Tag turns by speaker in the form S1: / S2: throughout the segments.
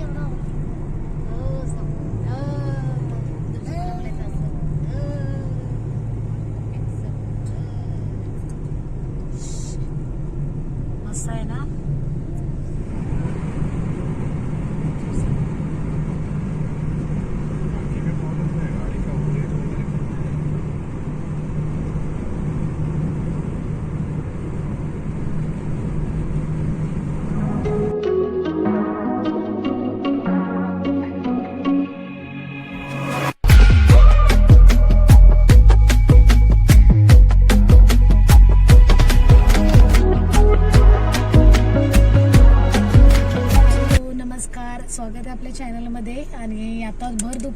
S1: केवढा
S2: हो,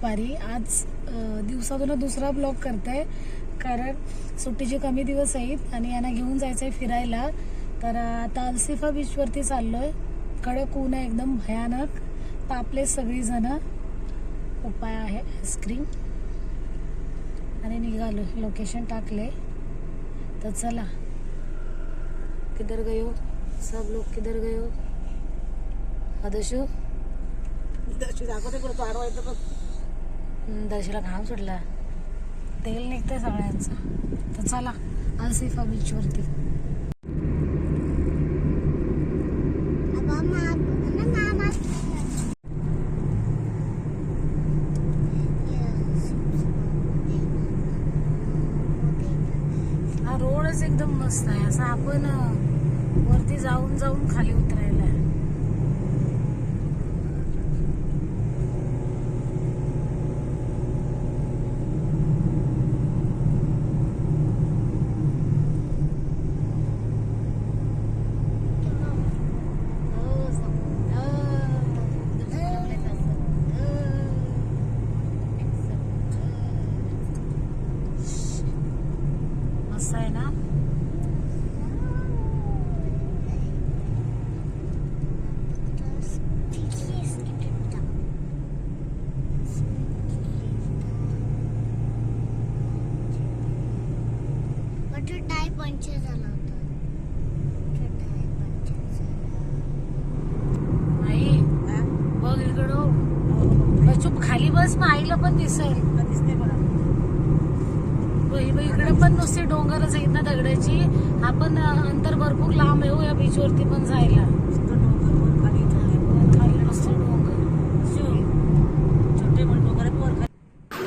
S3: दुपारी. आज दिवसातून दुसरा ब्लॉग करते. कारण सुट्टीचे कमी दिवस आहेत आणि यांना घेऊन जायचं आहे फिरायला. तर आता अल्सिफा बीचवरती चाललोय. कडक ऊन आहे एकदम भयानक. तापले सगळीजणं. उपाय आहे आईस्क्रीम आणि निघालो लोकेशन टाकले तर चला. किधर गयो सब लोग किधर गयो आदर्शू
S1: दाखवते पुढे तो आडवा बघ.
S3: दर्शीला घाम सुटला तेल निघतंय सगळ्यांचं. तर चला अल्सिफा बीचवरती हा रोडच एकदम मस्त आहे. असं आपण वरती जाऊन जाऊन खाली उतरायला आहे.
S2: हो, समुद्र. दुसऱ्याकडे समुद्र. एक समुद्र.
S3: मस्त आहे ना
S1: टाय पंचर झाला होता टाय पंचर झाला
S3: आई बघ इकडं चुप खाली बस मग आईला पण दिसेल
S1: दिसते बघा.
S3: इकडे पण नुसते डोंगरच आहेत ना दगडाची. आपण अंतर भरपूर लांब आहे हो या बीचवरती पण जायला.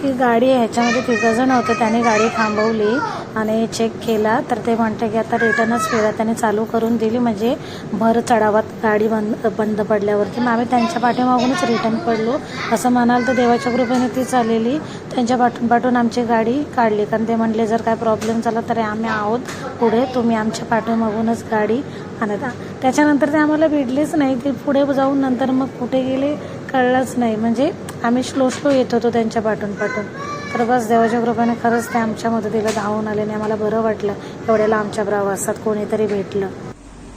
S3: ही. गाडी ह्याच्यामध्ये तिघं जण होते त्याने गाडी थांबवली. आणि चेक केला तर ते म्हणते की आता रिटर्नच फिरा त्याने चालू करून दिली. म्हणजे भर चढावात गाडी बंद बंद पडल्यावरती. मग आम्ही त्यांच्या पाठीमागूनच रिटर्न पडलो. असं म्हणाल तर देवाच्या कृपेने ती चाललेली. त्यांच्या पाठून पाठून आमची गाडी काढली. कारण ते म्हणले जर काय प्रॉब्लेम झाला तर आम्ही आहोत पुढे. तुम्ही आमच्या पाठीमागूनच गाडी आणत त्याच्यानंतर ते आम्हाला भेटलेच नाही. ते पुढे जाऊन नंतर मग कुठे गेले कळलंच नाही. म्हणजे आम्ही स्लो स्लो येत होतो त्यांच्या पाठून पाठून तर बस देवाच्या कृपेने खरंच ते आमच्या मदतीला धावून आले आणि आम्हाला बरं वाटलं एवढ्याला आमच्या प्रवासात कोणीतरी भेटलं.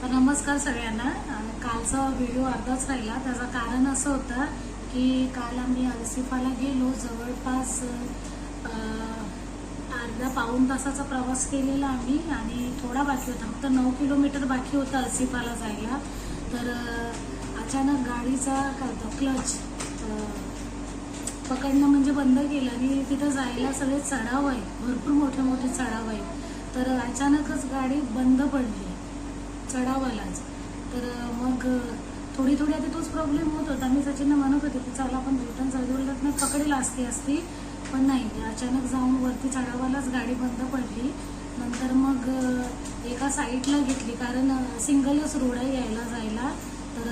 S3: तर नमस्कार सगळ्यांना. कालचा व्हिडिओ अर्धाच राहिला. त्याचं कारण असं होतं की काल आम्ही अल्सिफाला गेलो. जवळपास अर्धा पाऊण तासाचा प्रवास केलेला आम्ही आणि थोडा बाकी होता. फक्त नऊ किलोमीटर बाकी होतं अल्सिफाला जायला. तर अचानक गाडीचा काय होतं क्लच पकडणं म्हणजे बंद केलं आणि तिथं जायला सगळे चढाव आहे भरपूर मोठे मोठे चढाव आहे तर अचानकच गाडी बंद पडली चढावालाच तर मग थोडी थोडी आधी तोच प्रॉब्लेम होत होता. मी सचिनला म्हणत होते की चला आपण रिटर्न चढवलं नाही पकडेल असती असती पण नाही अचानक जाऊन वरती चढावालाच गाडी बंद पडली. नंतर मग एका साईडला घेतली कारण सिंगलच रोड आहे यायला जायला. तर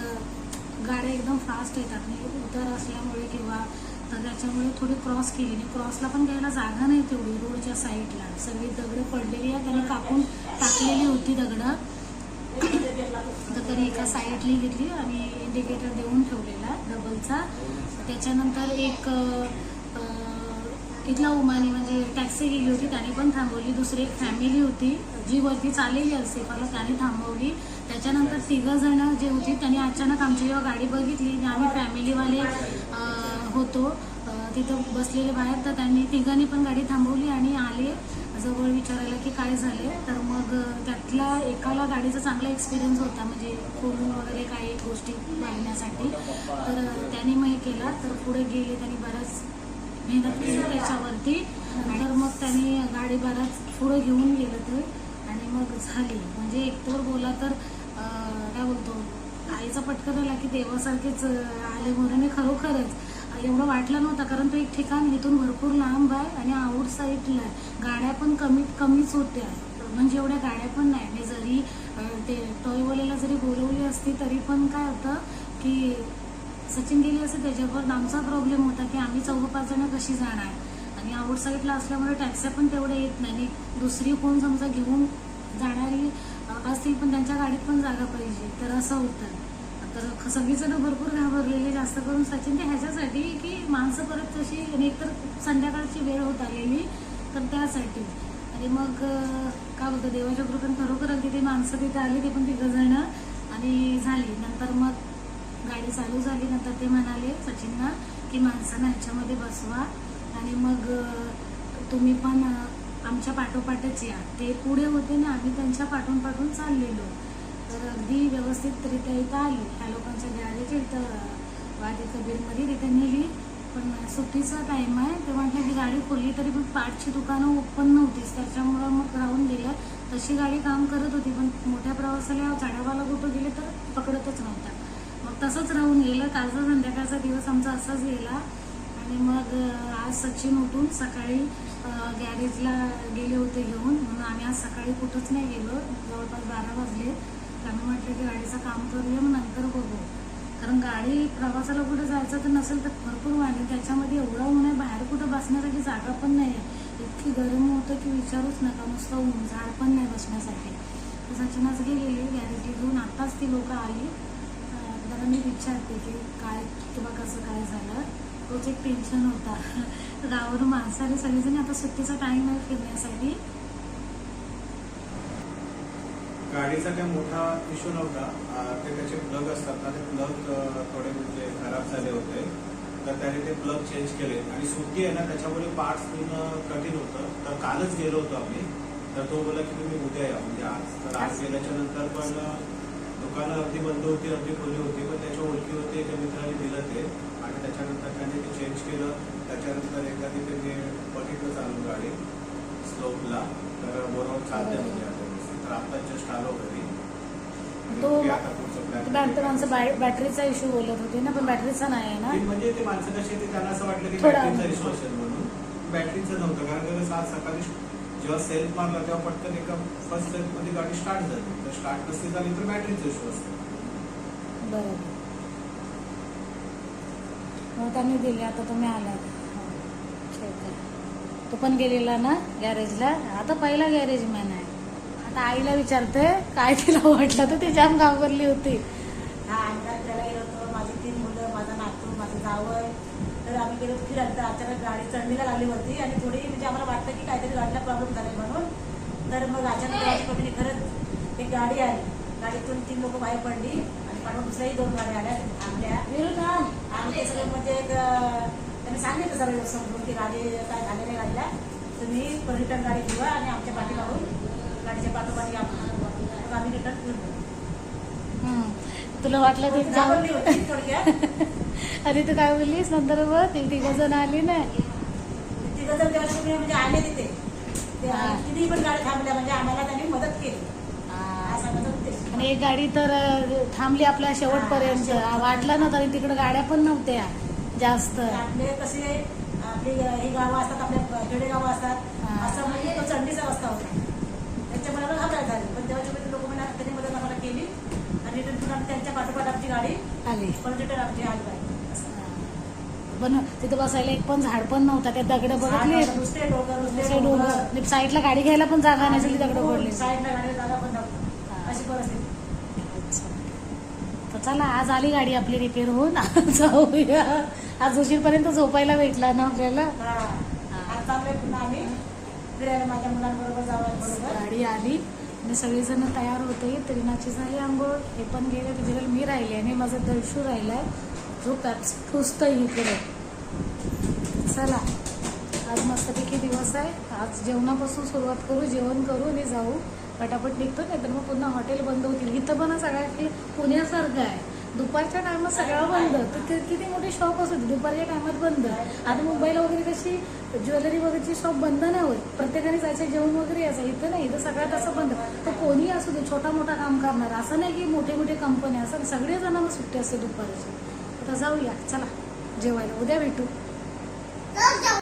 S3: गाड्या एकदम फास्ट येतात. आणि उतार असल्यामुळे किंवा तर त्याच्यामुळे थोडी क्रॉस केली. आणि क्रॉसला पण घ्यायला जागा नाही तेवढी रोडच्या साईडला सगळी दगडं पडलेली आहे त्याने कापून टाकलेली होती दगडं. तर तरी एका साईडली घेतली आणि इंडिकेटर देऊन ठेवलेला डबलचा त्याच्यानंतर एक इथला उमाने म्हणजे टॅक्सी गेली होती. त्याने पण थांबवली. दुसरी एक फॅमिली होती जी वरती चाललेली मला त्याने थांबवली. त्याच्यानंतर तिघं जणं जे होती त्यांनी अचानक आमची जेव्हा गाडी बघितली आणि आम्ही फॅमिलीवाले होतो. तिथं बसलेले बाहेर तर त्यांनी तिघांनी पण गाडी थांबवली आणि आले. जवळ विचारायला की काय झाले. तर मग त्यातला त्यातल्या एकाला गाडीचा चांगला एक्सपिरियन्स होता. म्हणजे खोलून वगैरे काही गोष्टी बांधण्यासाठी तर त्याने मग हे केला. तर पुढे गेले त्यांनी बराच मेहनत केली त्याच्यावरती. नंतर मग त्यांनी गाडी बराच पुढे घेऊन गेलं ते. आणि मग झाली. म्हणजे एकतर बोला तर काय बोलतो आईचा पटकन आला की देवासारखेच आले म्हणून खरोखरच. एवढं वाटलं नव्हतं कारण तो एक ठिकाण इथून भरपूर लांब आहे आणि आउट साईडला आहे. गाड्या पण कमीत कमीच होत्या. म्हणजे एवढ्या गाड्या पण नाही. मी जरी ते टॉयवाल्याला जरी बोलवली असती तरी पण काय होतं की सचिन गेली असते त्याच्यावर आमचा प्रॉब्लेम होता की आम्ही चौघं पाच जण कशी जाणार? आणि आउट साईडला असल्यामुळे टॅक्स्या पण तेवढ्या येत नाही. दुसरी कोण समजा घेऊन जाणारी असतील पण त्यांच्या गाडीत पण जागा पाहिजे. तर असं होतं. तर सगळीजण भरपूर घाबरलेले जास्त करून सचिन ते ह्याच्यासाठी की माणसं परत तशी आणि एकतर संध्याकाळची वेळ होत आलेली तर त्यासाठी. आणि मग काय बोलतं देवाच्या कृपेन खरोखर अगदी ते माणसं तिथे आली ते पण तिघं जण आणि झाली. नंतर मग गाडी चालू झाली नंतर ते म्हणाले सचिनना की माणसांना ह्याच्यामध्ये बसवा. आणि मग तुम्ही पण आमच्या पाठोपाठच या. ते पुढे होते ना आम्ही त्यांच्या पाठून पाठून चाललेलो. तर अगदी व्यवस्थितरित्या इथं आली. ह्या लोकांच्या गॅरेज इथं वादी कबीरमध्ये तिथे नेली पण सुट्टीचा टाईम आहे ते म्हटलं की गाडी खोलली तरी पण पाठची दुकानं ओपन नव्हतीच. त्याच्यामुळं मग राहून गेलं तशी गाडी काम करत होती पण मोठ्या प्रवासाला चढावाला कुठं गेले तर पकडतच नव्हता मग तसंच राहून गेलं. कालचा संध्याकाळचा दिवस आमचा असाच गेला. आणि मग आज सचिन उठून सकाळी गॅरेजला गेले होते घेऊन. म्हणून आम्ही आज सकाळी कुठंच नाही गेलो. जवळपास बारा वाजले. आम्ही म्हटलं की गाडीचं काम करूया मग नंतर बघू. कारण गाडी प्रवासाला कुठं जायचं तर नसेल तर भरपूर वाढेल त्याच्यामध्ये एवढं ऊन आहे बाहेर कुठं बसण्यासाठी जागा पण नाही आहे. इतकी गरम होतं की विचारूच नका नुसतं ऊन झाड पण नाही बसण्यासाठी. तर सचिनच गेलेली गॅरेज घेऊन आताच ती लोक आली. जरा मी विचारते की काय किंवा कसं काय झालं. तोच एक टेन्शन होता. गावावरून माणसाने सगळेजणी सगळेजण आता सुट्टीचा टाईम आहे फिरण्यासाठी.
S4: गाडीचा काही मोठा इश्यू नव्हता. ते त्याचे प्लग असतात ना ते प्लग थोडे म्हणजे खराब झाले होते. तर त्याने ते प्लग चेंज केले. आणि सुट्टी आहे ना त्याच्यामुळे पार्ट्स घेणं कठीण होतं. तर कालच गेलो होतो आम्ही. तर तो बोला की तुम्ही उद्या या. म्हणजे आज तर आज गेल्याच्यानंतर पण दुकानं अगदी बंद होती अगदी खुली होती. पण त्याच्या ओळखी होती एका मित्राने दिलं ते. आणि त्याच्यानंतर त्याने ते चेंज केलं. त्याच्यानंतर एकदा तिथे मी बघितलं चालू गाडी स्लोपला. तर बरोबर चालते म्हणजे
S3: तो
S4: आता
S3: माणसं बॅटरीचा इश्यू बोलत होते ना पण बॅटरीचा नाही आहे ना.
S4: म्हणजे ते माणसं कशी ते त्यांना असं वाटलं की
S3: थोडा-
S4: बॅटरीचा इश्यू असेल म्हणून. बॅटरीचं नव्हतं कारण का कसं आज सकाळी जेव्हा सेल्फ मारला तेव्हा पटकन एका फर्स्ट सेल्फमध्ये गाडी स्टार्ट झाली. तर स्टार्ट नसली झाली तर बॅटरीचा इश्यू असतो
S3: बरोबर. मग त्यांनी दिले आता तुम्ही आलात. हो, तो पण गेलेला ना गॅरेजला आता पहिला गॅरेज मॅन आहे. आता आईला विचारते काय तिला वाटलं तर ती जाम घाबरली होती.
S5: हा त्याला माझी तीन मुलं माझा नातू माझं तर आम्ही गेलो तर अचानक गाडी चढणीला लागली होती आणि थोडी म्हणजे आम्हाला वाटलं की काहीतरी गाडीला प्रॉब्लेम झाले म्हणून. तर मग अचानक खरंच एक गाडी आली. गाडीतून तीन लोक बाहेर पडली आणि पाठवून दुसऱ्याही दोन गाड्या आल्या थांबल्या आणि ते सगळं म्हणजे त्यांनी सांगितलं सगळं समजून की गाडी काय झालेल्या गाडीला. तुम्ही रिटर्न गाडी घेऊया आणि आमच्या पाठी लावून गाडीच्या पाठोपाठी आपण मग आम्ही रिटर्न घेऊन
S3: हम्म. तुला वाटलं ते
S5: थोडक्यात.
S3: अरे तू काय बोललीस? नंतर बघ ती तिघ जण आली ना?
S5: तिघं जण तेव्हा म्हणजे आले तिथे. किती पण गाडी थांबल्या. म्हणजे आम्हाला त्यांनी मदत केली. हा.
S3: आणि एक गाडी तर थांबली आपल्या शेवटपर्यंत. वाटलं नव्हतं आणि तिकडे गाड्या पण नव्हत्या. जास्त.
S5: आपले कसे आपली ही गावं असतात आपल्या खेडेगावं असतात.
S3: हा.
S5: असं म्हणजे तो चंडीचा रस्ता होता. त्यांच्या मनाला घाबरायला झाली पण तेव्हा लोक म्हणा त्यांनी मदत आम्हाला केली आणि रिटर्न पुन्हा आम्ही त्यांच्या पाठोपाठ आमची गाडी
S3: आली.
S5: परत रिटर्न आमची आली पाहिजे.
S3: पण तिथं बसायला एक पण झाड पण नव्हता. त्या दगड बघितली?
S5: झाड, नुसते डोंगर नुसते
S3: असे डोंगर साईडला गाडी घ्यायला पण जागा नसेल दगड पडली.
S5: साईडला गाडी जागा पण नव्हती. अशी परिस्थिती.
S3: तर चला आज आली गाडी आपली रिपेअर होऊन. जाऊया. आज उशीरपर्यंत झोपायला भेटला ना आपल्याला?
S5: हा. आज चाललोय पुन्हा आम्ही. फिरायला माझ्या मुलांबरोबर जावं
S3: गाडी आली आणि सगळेजण तयार होते. त्रिनाची झाली आंघोळ. हे पण गेले तिथे मी राहिले आणि माझा दळशू आहे जो पॅप्स आहे इकडे. चला आज मस्तपैकी दिवस आहे. आज जेवणापासून सुरुवात करू जेवण करू आणि जाऊ. पटापट निघतो नाही तर मग पुन्हा हॉटेल बंद होतील. इथं पण सगळ्या पुण्यासारखं आहे. दुपारच्या टायमात सगळं बंद. तर कि- किती मोठे शॉप असू दे दुपारच्या टायमात बंद. आता मुंबईला वगैरे कशी ज्वेलरी वगैरेची शॉप बंद नाही होत. प्रत्येकाने जायचं जेवण वगैरे यायचं इथं नाही इथं सगळ्यात असं बंद. तर कोणी असू दे छोटा मोठा काम करणार. असं नाही की मोठे मोठे कंपन्या असं सगळे जणांना सुट्टी असते दुपारची. आता जाऊया चला जेवायला. उद्या भेटू.